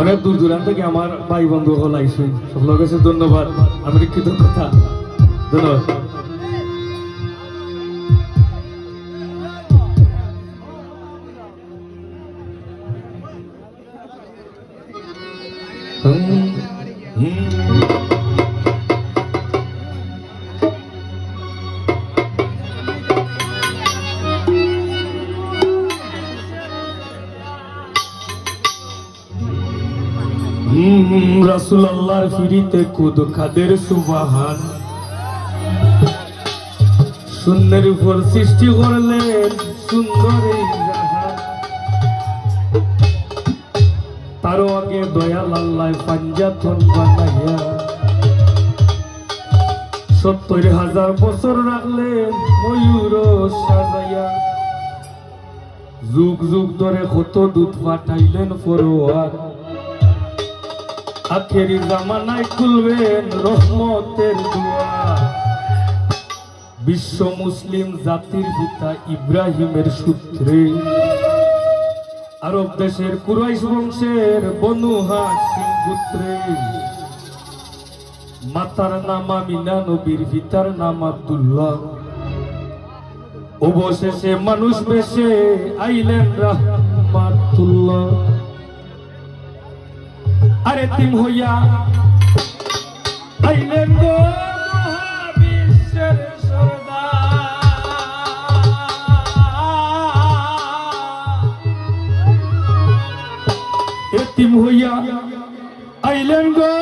অনেক দূর দূরান্ত থেকে আমার ভাই বন্ধু হল আইসুই সব লোক কাছে ধন্যবাদ। আমি কৃতজ্ঞতা ধন্যবাদ। হুম, রাসুল আল্লাহর ফিরিতে কুদ খাদের সুবাহান। শূন্যের উপর সৃষ্টি করলেন সুন্দর তারও আগে দয়াল আল্লাহ পাঞ্জাতন বানাইয়া সত্তর হাজার বছর রাখলেন ময়ূর সাজাইয়া। যুগ যুগ ধরে কত দুধ পাঠাইলেন ফরোয়ার। আখেরি জামানায় খুলবেন রহমতের বিশ্ব মুসলিম জাতির পিতা ইব্রাহিমের সূত্রে। আরব দেশের কুরাইশ বংশের বনু হাসিম মাতার নাম আমিনা নবীর, পিতার নাম আব্দুল্লাহ। অবশেষে মানুষ বেশে আইলেন রাহমাতুল্লাহ। আরে তিম হইয়া আইলেন গো মহাবিশ্বের সর্দার। এতিম হইয়া আইলেন গো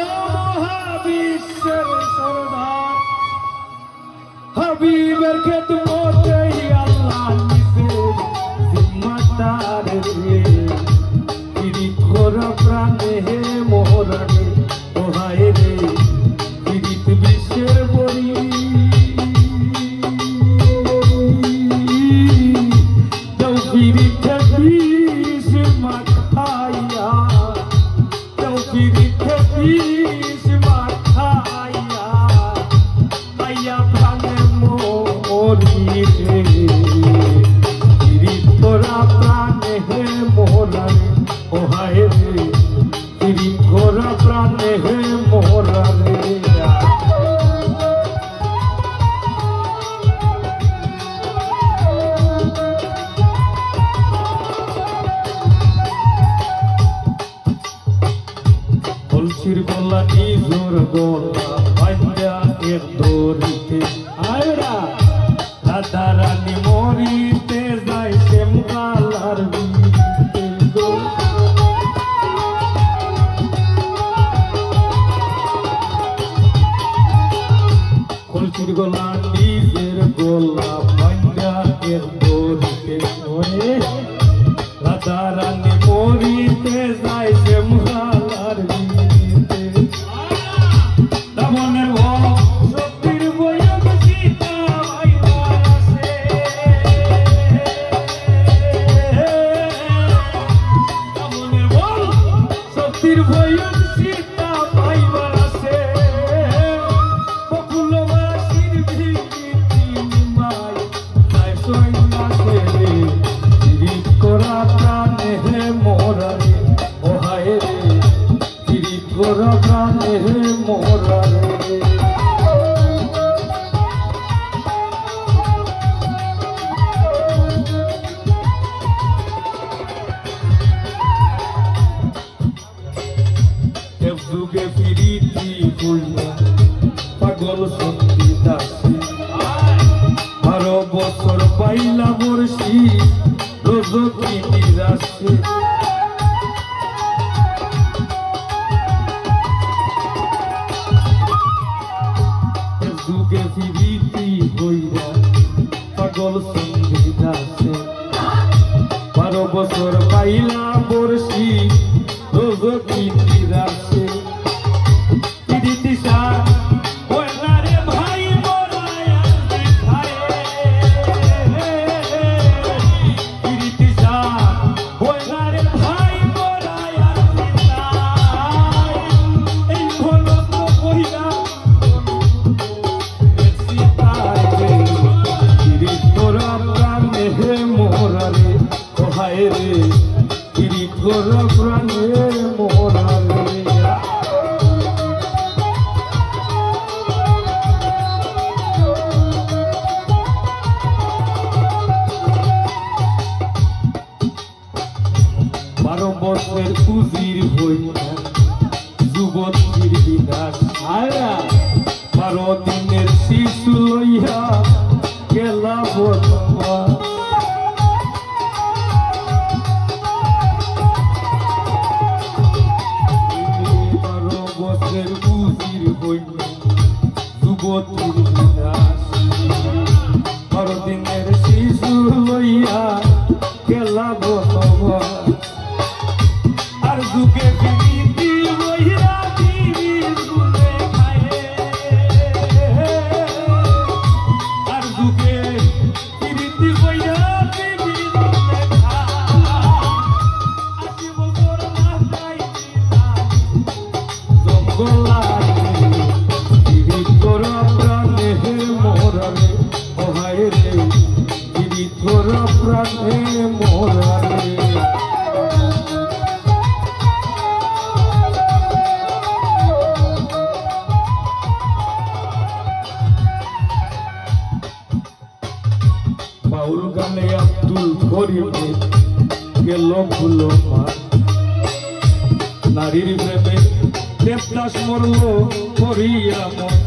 তুলসির গলা নিজর গোলা পাঞ্জা এর দরিতে এক যুগে ফিরিতি হইয়া পাগল সন্ধি দাসে বারো বছর পাইলা বর্ষি রোজকি দেবদাস মরল করিয়া মন্দ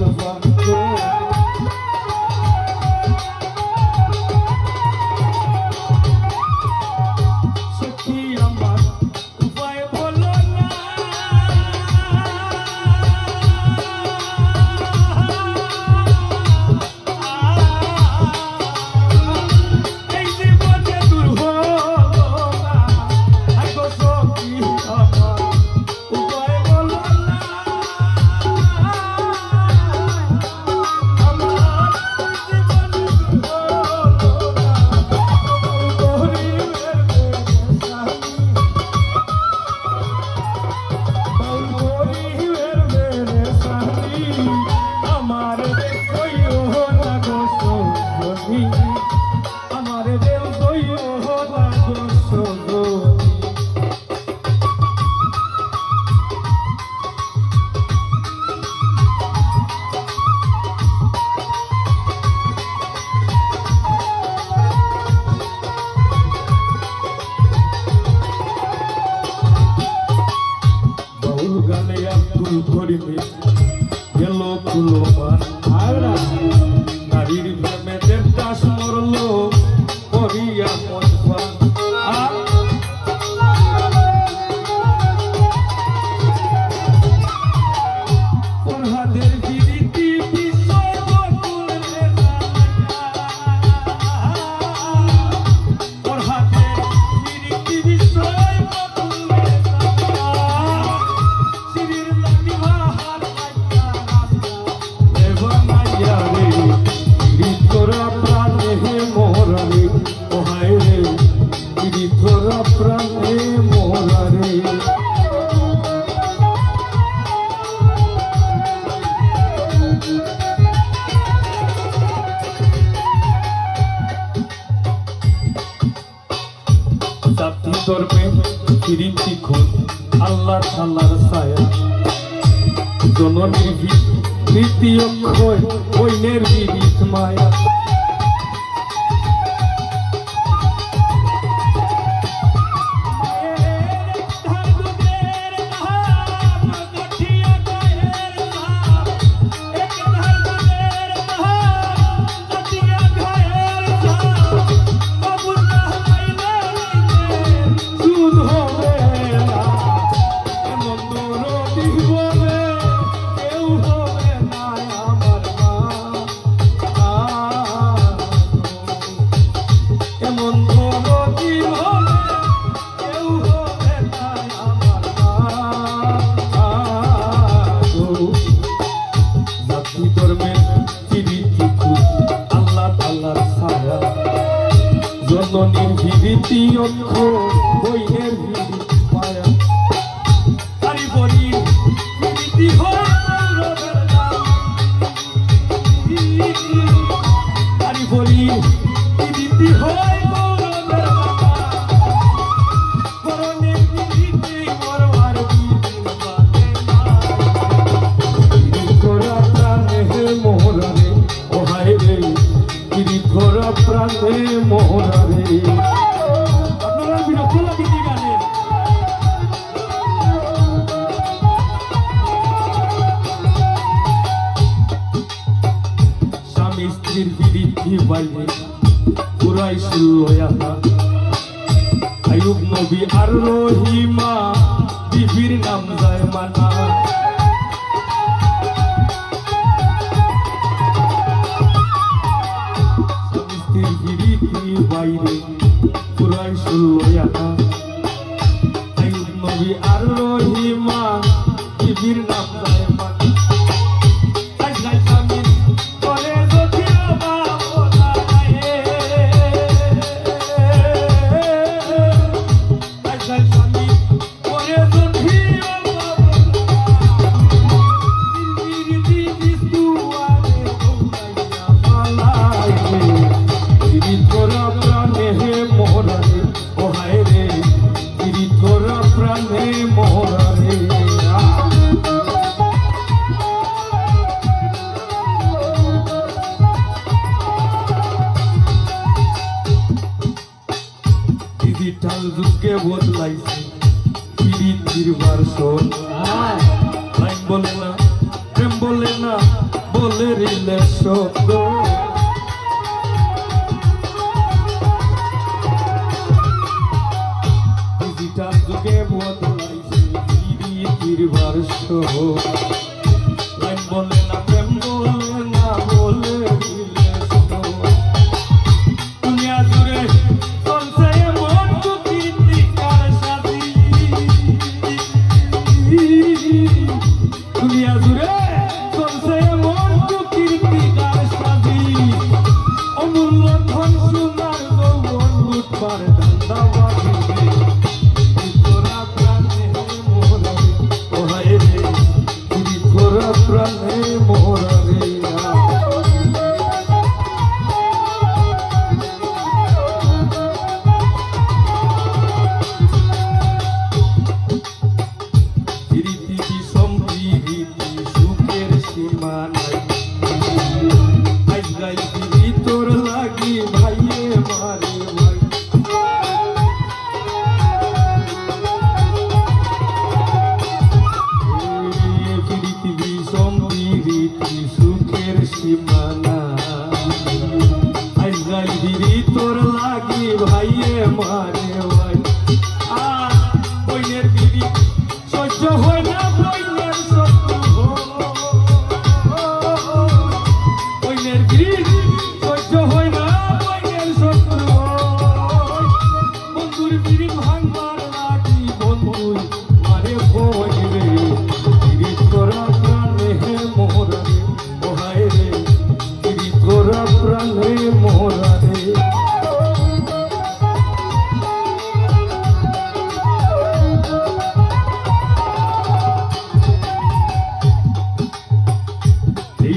জাতি ধর্মে ফিরিন্তি খুন আল্লাহ সাল্লার ছায়া। জননির্ভীত তৃতীয় ক্ষয় বৈনের বিবিধ মায়া। দেশের বিরুদ্ধে বাইরে পুরাই শুরু হয়াতা আয়ুব নবী আর রহিমা বিবির নাম যায় মানা বাইরে পুরাই শুরু হয়াতা আর রহিমা বিঠাল যুগে বদলাইছে। পিড়িত নির্বার শোন। লাইন বলে না প্রেম বলে না বলে রিলেশন ডিজিটাল যুগে বদলাইছে পিড়িত নির্বার শোন।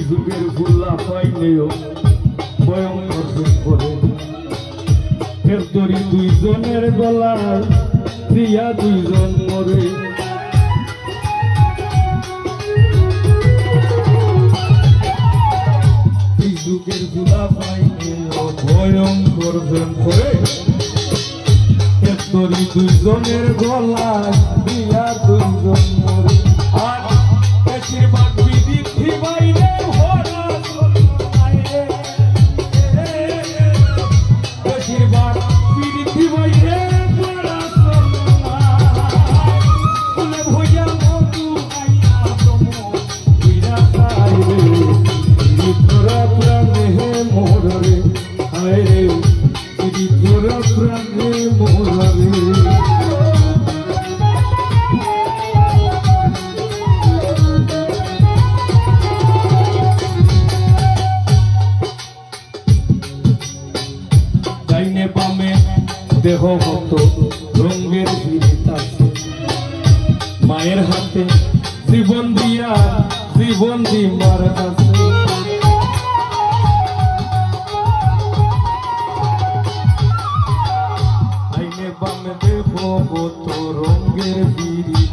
যুগের গোল্লা পাইলেও ভয়ঙ্কর করে ফেরতরি দুইজনের গলা, প্রিয়া দুইজন মরে। যুগের গোলা পাইলেও ভয়ঙ্কর করে। ফেরতরি দুইজনের গলা, প্রিয়া দুইজন মরে। বামে দেহ মত রঙের মায়ের হাতে জীবন দিয়া, জীবন দি মারা বামে দেহ মত রঙের বিড়ি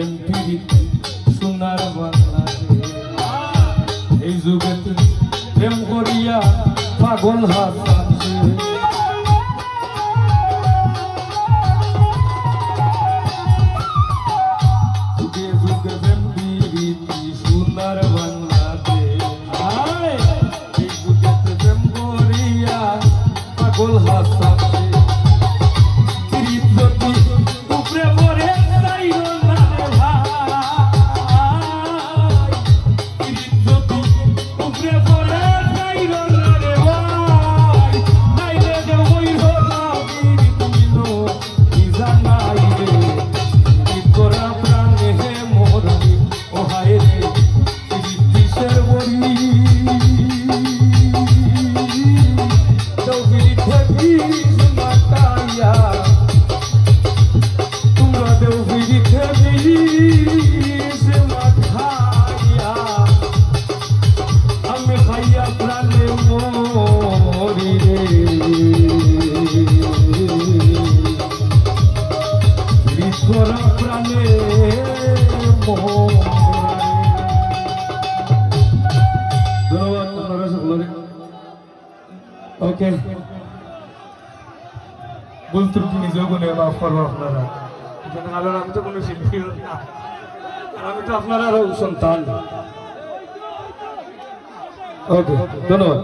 প্রেম প্রীতি সোনার বাংলাদেশ এই যুগেতে প্রেম করিয়া পাগল হাসাছে প্রাণে মরি রে বিশ্বর প্রাণে ধন্যবাদ আপনারা সকলের ওকে ভুল ত্রুটি নিজেও গুনে মাফ করব আপনারা। এখানে আমি তো কোনো শিল্পী না। আমি তো আপনার আরও সন্তান। ওকে ধন্যবাদ